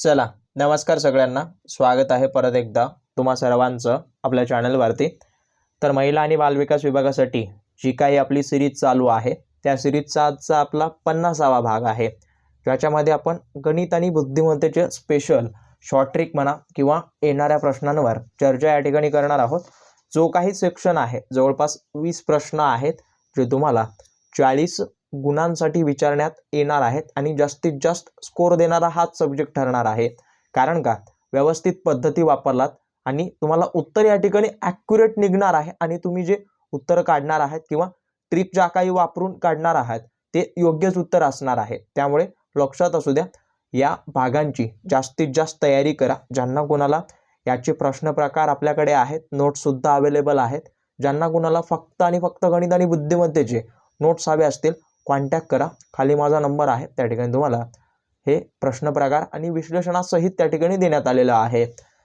चला नमस्कार सगळ्यांना. स्वागत आहे परत एकदा तुम्हा सर्वांचं आपल्या चॅनलवरती. तर महिला आणि बालविकास विभागासाठी जी काही आपली सिरीज चालू आहे त्या सिरीजचा आजचा आपला पन्नासावा भाग आहे. ज्याच्यामध्ये आपण गणित आणि बुद्धिमत्तेचे स्पेशल शॉर्ट ट्रिक म्हणा किंवा येणाऱ्या प्रश्नांवर चर्चा या ठिकाणी करणार आहोत. जो काही सेक्शन आहे जवळपास वीस प्रश्न आहेत जे तुम्हाला चाळीस गुणांसाठी विचारण्यात येणार आहेत आणि जास्तीत जास्त स्कोर देणारा हाच सब्जेक्ट ठरणार आहे. कारण का? व्यवस्थित पद्धती वापरलात आणि तुम्हाला उत्तर या ठिकाणी ॲक्युरेट निघणार आहे आणि तुम्ही जे उत्तर काढणार आहात किंवा ट्रिक ज्या काही वापरून काढणार आहात ते योग्यच उत्तर असणार आहे. त्यामुळे लक्षात असू द्या या भागांची जास्तीत जास्त तयारी करा. ज्यांना कोणाला याचे प्रश्न प्रकार आपल्याकडे आहेत नोट्ससुद्धा अवेलेबल आहेत. ज्यांना कोणाला फक्त आणि फक्त गणित आणि बुद्धिमत्तेचे नोट्स हवे असतील कॉन्टॅक्ट करा. खाली माझा नंबर आहे. त्या ठिकाणी तुम्हाला हे प्रश्न प्रकार आणि विश्लेषणासहित त्या ठिकाणी देण्यात आलेलं आहे.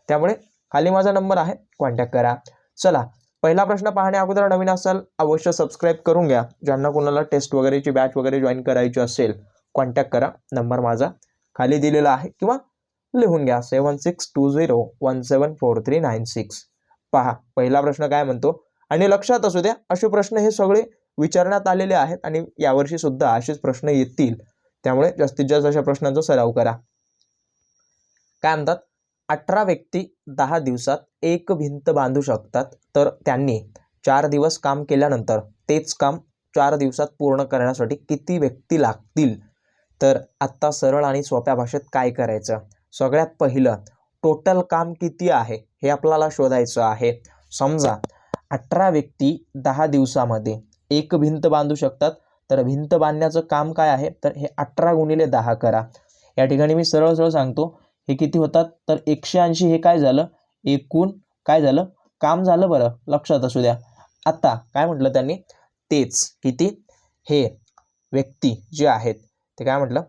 त्यामुळे खाली माझा नंबर आहे. कॉन्टॅक्ट करा. चला पहिला प्रश्न पाहण्या अगोदर नवीन असाल अवश्य सबस्क्राईब करून घ्या. ज्यांना कोणाला टेस्ट वगैरेची बॅच वगैरे जॉईन करायची असेल कॉन्टॅक्ट करा. नंबर माझा खाली दिलेला आहे किंवा लिहून घ्या. Seven six two zero one seven four three nine six पहा पहिला प्रश्न काय म्हणतो? आणि लक्षात असू द्या असे प्रश्न हे सगळे विचारण्यात आलेले आहेत आणि यावर्षी सुद्धा असेच प्रश्न येतील. त्यामुळे जास्तीत जास्त अशा प्रश्नांचा सराव करा. काय म्हणतात? अठरा व्यक्ती दहा दिवसात एक भिंत बांधू शकतात. तर त्यांनी चार दिवस काम केल्यानंतर तेच काम चार दिवसात पूर्ण करण्यासाठी किती व्यक्ती लागतील? तर आत्ता सरळ आणि सोप्या भाषेत काय करायचं? सगळ्यात पहिलं टोटल काम किती आहे हे आपल्याला शोधायचं आहे. समजा अठरा व्यक्ती दहा दिवसामध्ये एक भिंत बांधू शकतात. तर भिंत बांधण्याचं काम काय आहे? तर हे अठरा गुणिले दहा करा. या ठिकाणी मी सरळ सरळ सांगतो हे किती होतात? तर एकशे ऐंशी हे काय झालं? एकूण काय झालं? काम झालं बरं लक्षात असू द्या. आता काय म्हटलं त्यांनी? तेच किती? हे व्यक्ती जे आहेत ते काय म्हटलं?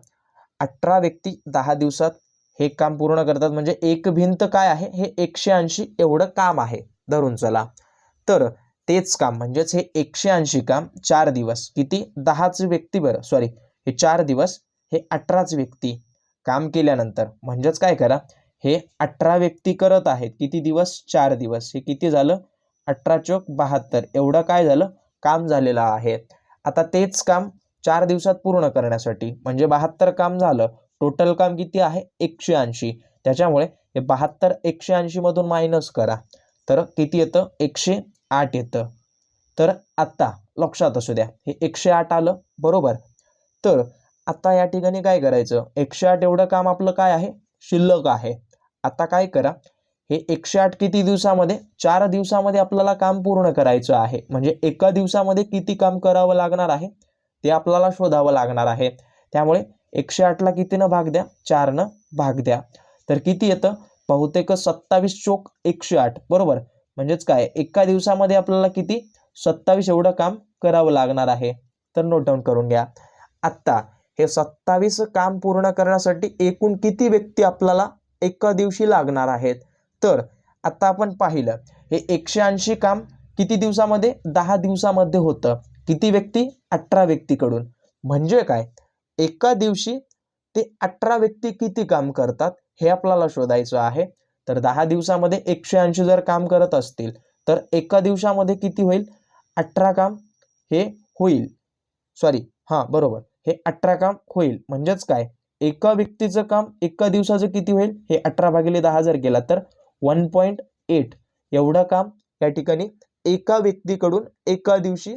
अठरा व्यक्ती दहा दिवसात हे काम पूर्ण करतात. म्हणजे एक भिंत काय आहे? हे एकशे ऐंशी एवढं काम आहे. धरून चला. तर तेच काम म्हणजेच हे एकशे ऐंशी काम चार दिवस. किती? दहाच व्यक्ती बरं. सॉरी हे चार दिवस हे अठराच व्यक्ती काम केल्यानंतर. म्हणजेच काय करा? हे अठरा व्यक्ती करत आहेत. किती दिवस? चार दिवस. हे किती झालं? अठरा चौक बहात्तर. एवढं काय झालं? काम झालेलं आहे. आता तेच काम चार दिवसात पूर्ण करण्यासाठी म्हणजे बहात्तर काम झालं. टोटल काम किती आहे? एकशे ऐंशी. त्याच्यामुळे हे बहात्तर एकशे ऐंशीमधून मायनस करा. तर किती येतं? एकशे आठ येतं. तर आत्ता लक्षात असू द्या हे एकशे आठ आलं बरोबर. तर आत्ता या ठिकाणी काय करायचं? एकशे आठ एवढं काम आपलं काय आहे? शिल्लक आहे. आता काय करा हे एकशे आठ किती दिवसामध्ये चार दिवसामध्ये आपल्याला काम पूर्ण करायचं आहे. म्हणजे एका दिवसामध्ये किती काम करावं लागणार आहे? ते आपल्याला शोधावं लागणार आहे. त्यामुळे एकशे आठला कितीनं भाग द्या? चारनं भाग द्या. तर किती येतं? बहुतेक सत्तावीस चोक एकशे आठ बरोबर. म्हणजेच काय? एका दिवसामध्ये आपल्याला किती? सत्तावीस एवढं काम करावं लागणार आहे. तर नोट डाऊन करून घ्या. आत्ता हे सत्तावीस काम पूर्ण करण्यासाठी एकूण किती व्यक्ती आपल्याला एका दिवशी लागणार आहेत? तर आता आपण पाहिलं हे एकशे ऐंशी काम किती दिवसामध्ये? दहा दिवसामध्ये होतं. किती व्यक्ती? अठरा व्यक्तीकडून. म्हणजे काय? एका दिवशी ते अठरा व्यक्ती किती काम करतात हे आपल्याला शोधायचं आहे. तर दहा दिवसामध्ये एकशे ऐंशी जर काम करत असतील तर एका दिवसामध्ये किती होईल? अठरा काम हे होईल. सॉरी हां बरोबर. हे अठरा काम होईल. म्हणजेच काय? एका व्यक्तीचं काम एका दिवसाचं किती होईल? हे अठरा भागिले दहा जर गेला तर वन पॉईंट एट. एवढं काम या ठिकाणी एका व्यक्तीकडून एका दिवशी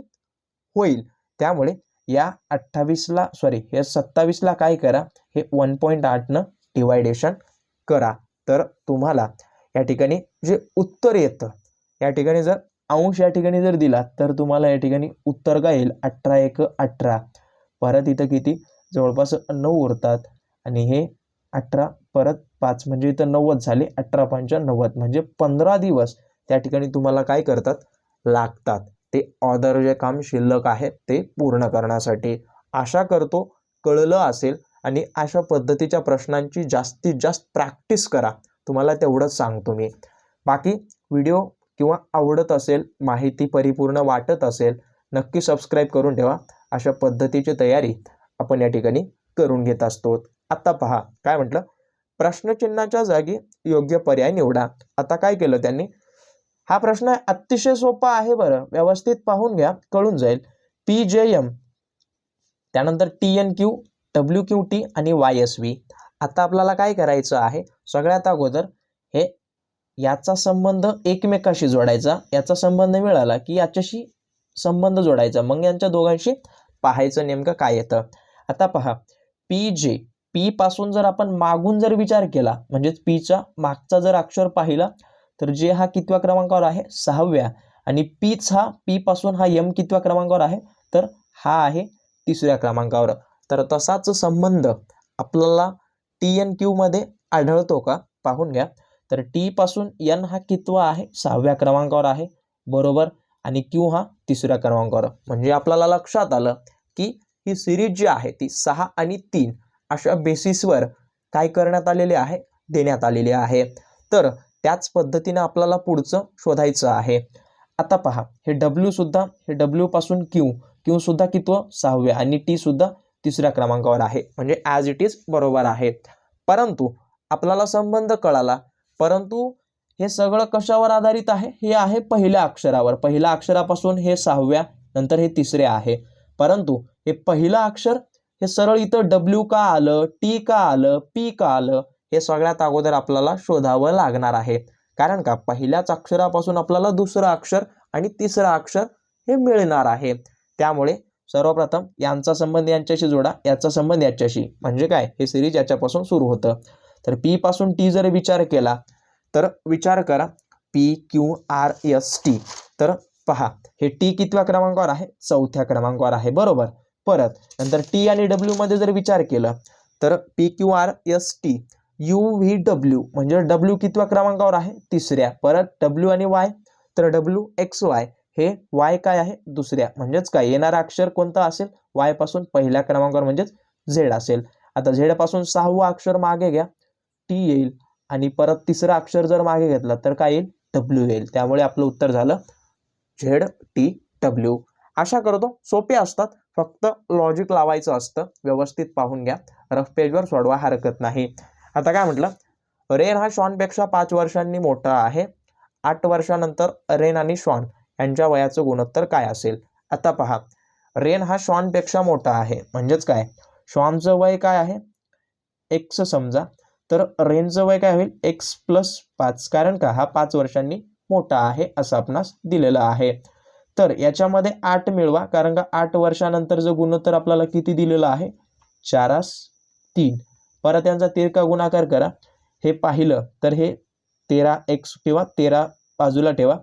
होईल. त्यामुळे या अठ्ठावीसला सॉरी या सत्तावीसला काय करा? हे वन पॉईंट आठनं डिवायडेशन करा. तर तुम्हाला या ठिकाणी जे उत्तर येतं या ठिकाणी जर अंश या ठिकाणी जर दिला तर तुम्हाला या ठिकाणी उत्तर काय येईल? अठरा एक अठरा. परत इथं किती? जवळपास नऊ उरतात. आणि हे अठरा परत पाच म्हणजे इथं नव्वद झाले. अठरा पंचा नव्वद म्हणजे पंधरा दिवस त्या ठिकाणी तुम्हाला काय करतात? लागतात. ते ऑर्डर जे काम शिल्लक आहे ते पूर्ण करण्यासाठी. आशा करतो कळलं असेल. आणि अशा पद्धतीच्या प्रश्नांची जास्तीत जास्त प्रॅक्टिस करा. तुम्हाला तेवढंच सांगतो मी. बाकी व्हिडिओ किंवा आवडत असेल माहिती परिपूर्ण वाटत असेल नक्की सबस्क्राईब करून ठेवा. अशा पद्धतीची तयारी आपण या ठिकाणी करून घेत असतो. आत्ता पहा काय म्हटलं? प्रश्नचिन्हाच्या जागी योग्य पर्याय निवडा. आता काय केलं त्यांनी? हा प्रश्न अतिशय सोपा आहे बरं. व्यवस्थित पाहून घ्या कळून जाईल. पी जे एम त्यानंतर T N Q W Q T आणि वाय एस व्ही आता आपल्याला काय करायचं आहे? सगळ्यात अगोदर हे याचा संबंध एकमेकाशी जोडायचा. याचा संबंध मिळाला की याच्याशी संबंध जोडायचा. मग यांच्या दोघांशी पाहायचं नेमकं काय येतं? आता पहा पी जे पी पासून जर आपण मागून जर विचार केला म्हणजेच पीचा मागचा जर अक्षर पाहिला तर जे हा कितव्या क्रमांकावर आहे? सहाव्या. आणि पीच हा पी पासून हा यम कितव्या क्रमांकावर आहे? तर हा आहे तिसऱ्या क्रमांकावर. तर तसाच संबंध आपल्याला टी एन क्यूमध्ये आढळतो का? पाहून घ्या. तर टी पासून एन हा कितवा आहे? सहाव्या क्रमांकावर आहे. बरोबर? आणि क्यू हा तिसऱ्या क्रमांकावर. म्हणजे आपल्याला लक्षात आलं की ही सिरीज जी आहे ती सहा आणि तीन अशा बेसिसवर काय करण्यात आलेले आहे? देण्यात आलेली आहे. तर त्याच पद्धतीने आपल्याला पुढचं शोधायचं आहे. आता पहा. हे डब्ल्यू सुद्धा हे डब्ल्यू पासून क्यू क्यू सुद्धा कितवं? सहाव्या. आणि टी सुद्धा तिसऱ्या क्रमांकावर आहे. म्हणजे ॲज इट इज बरोबर आहे. परंतु आपल्याला संबंध कळाला. परंतु हे सगळं कशावर आधारित आहे? हे आहे पहिल्या अक्षरावर. पहिल्या अक्षरापासून हे सहाव्या नंतर हे तिसरे आहे. परंतु हे पहिलं अक्षर हे सरळ इथं डब्ल्यू का आलं टी का आलं पी का आलं हे सगळ्यात अगोदर आपल्याला शोधावं लागणार आहे. कारण का? पहिल्याच अक्षरापासून आपल्याला दुसरं अक्षर आणि तिसरं अक्षर हे मिळणार आहे. त्यामुळे सर्वप्रथम यांचा संबंध यांच्याशी जोडा. याचा संबंध याच्याशी. म्हणजे काय? हे सिरीज याच्यापासून सुरू होतं. तर पी पासून टी जर विचार केला तर विचार करा. P Q R S T तर पहा हे टी कितव्या क्रमांकावर आहे? चौथ्या क्रमांकावर आहे. बरोबर? परत नंतर टी आणि डब्ल्यूमध्ये जर विचार केला तर P Q R S T U V W म्हणजे डब्ल्यू कितव्या क्रमांकावर आहे? तिसऱ्या. परत डब्ल्यू आणि वाय तर डब्ल्यू एक्स वाय हे वाय काय आहे? दुसऱ्या. म्हणजेच काय? येणारा अक्षर कोणतं असेल? वायपासून पहिल्या क्रमांकावर म्हणजेच झेड असेल. आता झेडपासून सहावं अक्षर मागे घ्या. टी येईल. आणि परत तिसरं अक्षर जर मागे घेतलं तर काय येईल? डब्ल्यू येईल. त्यामुळे आपलं उत्तर झालं झेड टी डब्ल्यू. अशा करतो सोपे असतात. फक्त लॉजिक लावायचं असतं. व्यवस्थित पाहून घ्या. रफ पेजवर सोडवा हरकत नाही. आता काय म्हटलं? रेन हा शॉनपेक्षा पाच वर्षांनी मोठा आहे. आठ वर्षानंतर रेन आणि शॉन यांच्या वयाचं गुणोत्तर काय असेल? आता पहा. रेन हा श्वानपेक्षा मोठा आहे. म्हणजेच काय? श्वानचं वय काय आहे? एक्स समजा. तर रेनचं वय काय होईल? एक्स प्लस पाच. कारण का? हा पाच वर्षांनी मोठा आहे असं आपणास दिलेलं आहे. तर याच्यामध्ये आठ मिळवा. कारण का आठ वर्षानंतरचं गुणोत्तर आपल्याला किती दिलेलं आहे? चारास तीन. परत यांचा तिरका गुणाकार करा. हे पाहिलं तर हे तेरा एक्स किंवा तेरा बाजूला ठेवा.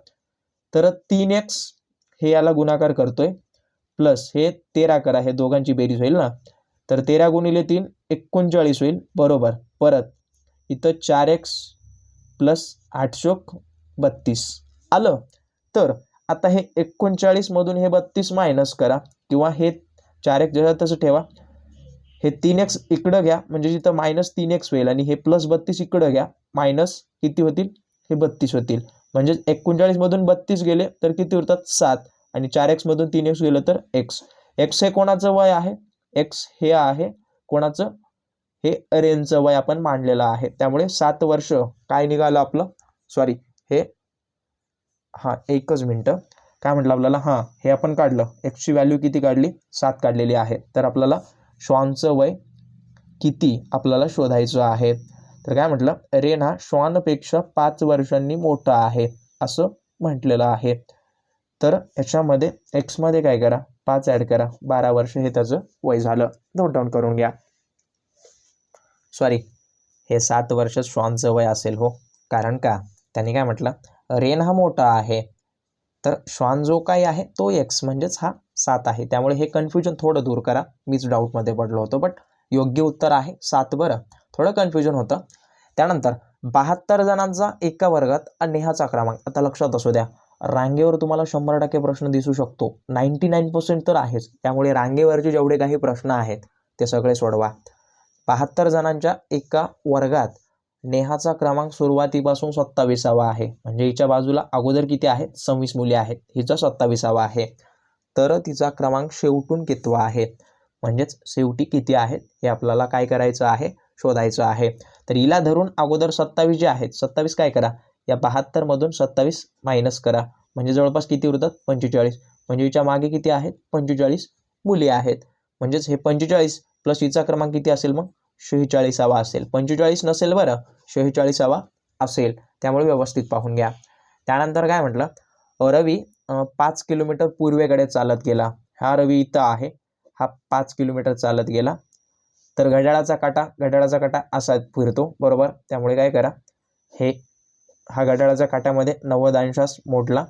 तर तीन एक्स हे याला गुणाकार करतोय. प्लस हे तेरा करा हे दोघांची बेरीज होईल ना? तर तेरा गुणिले तीन एकोणचाळीस होईल. बरोबर. परत इथं चार एक्स प्लस आठशोक बत्तीस. आलं? तर आता हे एकोणचाळीसमधून हे बत्तीस मायनस करा. किंवा हे चार एक जसं तसं ठेवा. हे तीन एक्स इकडं घ्या. म्हणजे जिथं मायनस तीन एक्स होईल आणि हे प्लस बत्तीस इकडं घ्या. मायनस किती होतील? हे बत्तीस होतील. म्हणजेच एकोणचाळीसमधून बत्तीस गेले तर किती उरतात? सात. आणि चार एक्समधून तीन एक्स गेलं तर एक्स एक्स हे कोणाचं वय आहे? एक्स हे आहे कोणाचं? हे रेनचं वय आपण मांडलेलं आहे. त्यामुळे सात वर्ष काय निघालं आपलं? सॉरी हे हां एकच मिनटं. काय म्हटलं आपल्याला? हां हे आपण काढलं. एक्सची व्हॅल्यू किती काढली? सात काढलेली आहे. तर आपल्याला श्वानचं वय किती आपल्याला शोधायचं आहे? तर काय म्हटलं? रेन हा श्वानपेक्षा पाच वर्षांनी मोठा आहे असं म्हटलेलं आहे. तर याच्यामध्ये एक्समध्ये काय करा? पाच ॲड करा. बारा वर्ष हे त्याचं वय झालं. नोट डाऊन करून घ्या. सॉरी हे सात वर्ष श्वानचं वय असेल हो. कारण का? त्यांनी काय म्हटलं? रेन हा मोठा आहे. तर श्वान जो काही आहे तो एक्स म्हणजेच हा सात आहे. त्यामुळे हे कन्फ्युजन थोडं दूर करा. मीच डाऊटमध्ये पडलो होतो बट योग्य उत्तर आहे सात बरं. थोडं कन्फ्युजन होतं. त्यानंतर बहात्तर जणांचा एका वर्गात नेहाचा क्रमांक. आता लक्षात असू द्या रांगेवर तुम्हाला शंभर टक्के प्रश्न दिसू शकतो. नाईन्टी नाईन पर्सेंट तर आहेच. त्यामुळे रांगेवरचे जेवढे काही प्रश्न आहेत ते सगळे सोडवा. बहात्तर जणांच्या एका वर्गात नेहाचा क्रमांक सुरुवातीपासून सत्तावीसावा आहे. म्हणजे हिच्या बाजूला अगोदर किती आहेत? सव्वीस मुले आहेत. हिचा सत्तावीसावा आहे. तर तिचा क्रमांक शेवटून कितवा आहे? म्हणजेच शेवटी किती आहेत? हे आपल्याला काय करायचं आहे? शोधायचं आहे. तर हिला धरून अगोदर सत्तावीस जे आहेत सत्तावीस काय करा? या बहात्तरमधून सत्तावीस मायनस करा. म्हणजे जवळपास किती उरतात? पंचेचाळीस. म्हणजे हिच्या मागे किती आहेत? पंचेचाळीस मुली आहेत. म्हणजेच हे पंचेचाळीस प्लस हिचा क्रमांक किती असेल मग? शेहेचाळीसावा असेल. पंचेचाळीस नसेल बरं शेहेचाळीसावा असेल. त्यामुळे व्यवस्थित पाहून घ्या. त्यानंतर काय म्हटलं? रवी पाच किलोमीटर पूर्वेकडे चालत गेला. हा रवी इथं आहे. हा पाच किलोमीटर चालत गेला. तर घड्याळाचा काटा घड्याळाचा काटा असा फिरतो बरोबर? त्यामुळे काय करा हे हा घड्याळाच्या काट्यामध्ये नव्वद अंशास मोडला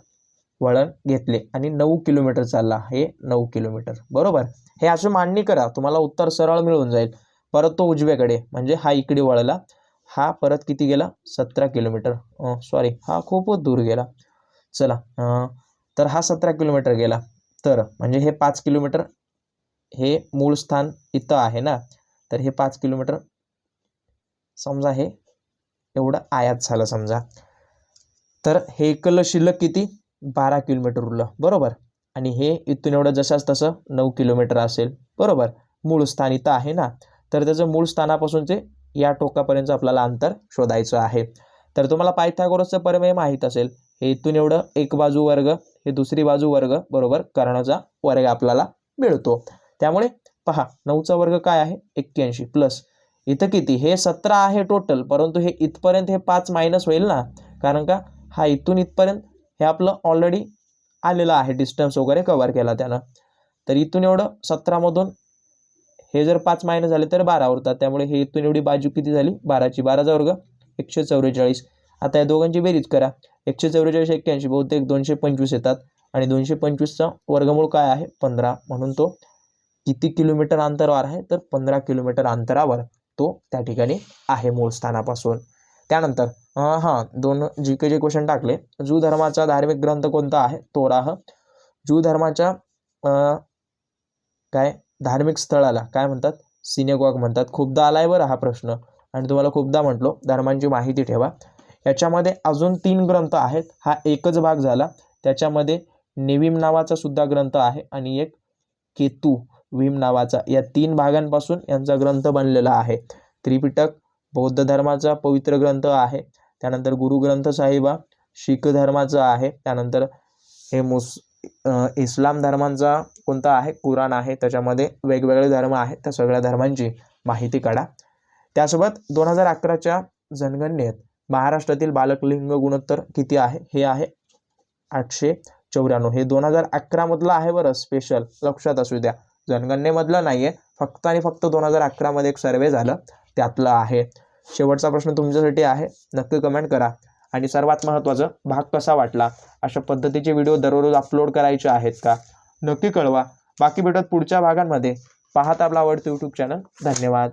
वळण घेतले आणि नऊ किलोमीटर चालला हे नऊ किलोमीटर बरोबर? हे अशी मांडणी करा तुम्हाला उत्तर सरळ मिळून जाईल. परत तो उजव्याकडे म्हणजे हा इकडे वळला हा परत किती गेला? सतरा किलोमीटर. सॉरी हा खूपच दूर गेला. चला तर हा सतरा किलोमीटर गेला. तर म्हणजे हे पाच किलोमीटर हे मूळ स्थान इथं आहे ना? तर हे पाच किलोमीटर समजा हे एवढं आयात झालं समजा. तर हे एकल शिल्लक किती? बारा किलोमीटर उरलं. बरोबर? आणि हे इथून एवढं जसाच तसं नऊ किलोमीटर असेल. बरोबर? मूळ स्थान इथं आहे ना? तर त्याचं मूळ स्थानापासून ते या टोकापर्यंत आपल्याला अंतर शोधायचं आहे. तर तुम्हाला पायथागोरसचं परमेय माहीत असेल. हे इथून एवढं एक बाजू वर्ग हे दुसरी बाजू वर्ग बरोबर? कर्णाचा वर्ग आपल्याला मिळतो. त्यामुळे पहा नऊचा वर्ग काय आहे? एक्क्याऐंशी प्लस इथं किती? हे सतरा आहे टोटल परंतु हे इथपर्यंत हे पाच मायनस होईल ना? कारण का? हा इथून इथपर्यंत हे आपलं ऑलरेडी आलेलं आहे डिस्टन्स वगैरे कवर केला त्यानं. तर इथून एवढं सतरामधून हे जर पाच मायनस झाले तर बारा उरतात. त्यामुळे हे इथून एवढी बाजू किती झाली? बाराची. बाराचा वर्ग एकशे चौवेचाळीस आता या दोघांची बेरीज करा. एकशे चौवेचाळीस एक्क्याऐंशी बहुतेक दोनशे पंचवीस येतात. आणि दोनशे पंचवीसचा वर्गमूळ काय आहे? पंधरा. म्हणून तो किती किलोमीटर अंतरावर आहे? तर पंधरा किलोमीटर अंतरावर तो त्या ठिकाणी आहे मूळ स्थानापासून. त्यानंतर हां दोन जी के जे क्वेश्चन टाकले जू धर्माचा धार्मिक ग्रंथ कोणता आहे? तोराह जू धर्माच्या काय? धार्मिक स्थळाला काय म्हणतात? सिनेगॉग म्हणतात. खूपदा आलाय बरं हा प्रश्न. आणि तुम्हाला खूपदा म्हटलो धर्मांची माहिती ठेवा. याच्यामध्ये अजून तीन ग्रंथ आहेत. हा एकच भाग झाला. त्याच्यामध्ये नेविम नावाचा सुद्धा ग्रंथ आहे आणि एक केतू. विम नावाचा या तीन भागांपासून यांचा ग्रंथ बनलेला आहे. त्रिपिटक बौद्ध धर्माचा पवित्र ग्रंथ आहे. त्यानंतर गुरुग्रंथ साहिबा शीख धर्माचा आहे. त्यानंतर हे मुस इस्लाम धर्मांचा कोणता आहे? कुराण आहे. त्याच्यामध्ये वेगवेगळे धर्म आहेत. त्या सगळ्या धर्मांची माहिती काढा. त्यासोबत दोन हजार अकराच्या जनगणनेत महाराष्ट्रातील बालकलिंग गुणोत्तर किती आहे? हे आहे आठशे चौऱ्याण्णव. हे दोन हजार अकरामधलं आहे बरं. स्पेशल लक्षात असू द्या. जनगणनेमधलं नाही आहे फक्त आणि फक्त दोन हजार अकरामध्ये एक सर्वे झालं. त्यातलं आहे. शेवटचा प्रश्न तुमच्यासाठी आहे. नक्की कमेंट करा. आणि सर्वात महत्त्वाचं भाग कसा वाटला? अशा पद्धतीचे व्हिडिओ दररोज अपलोड करायचे आहेत का? नक्की कळवा. बाकी भेटत पुढच्या भागांमध्ये. पाहत आपला आवडतं यूट्यूब चॅनल धन्यवाद.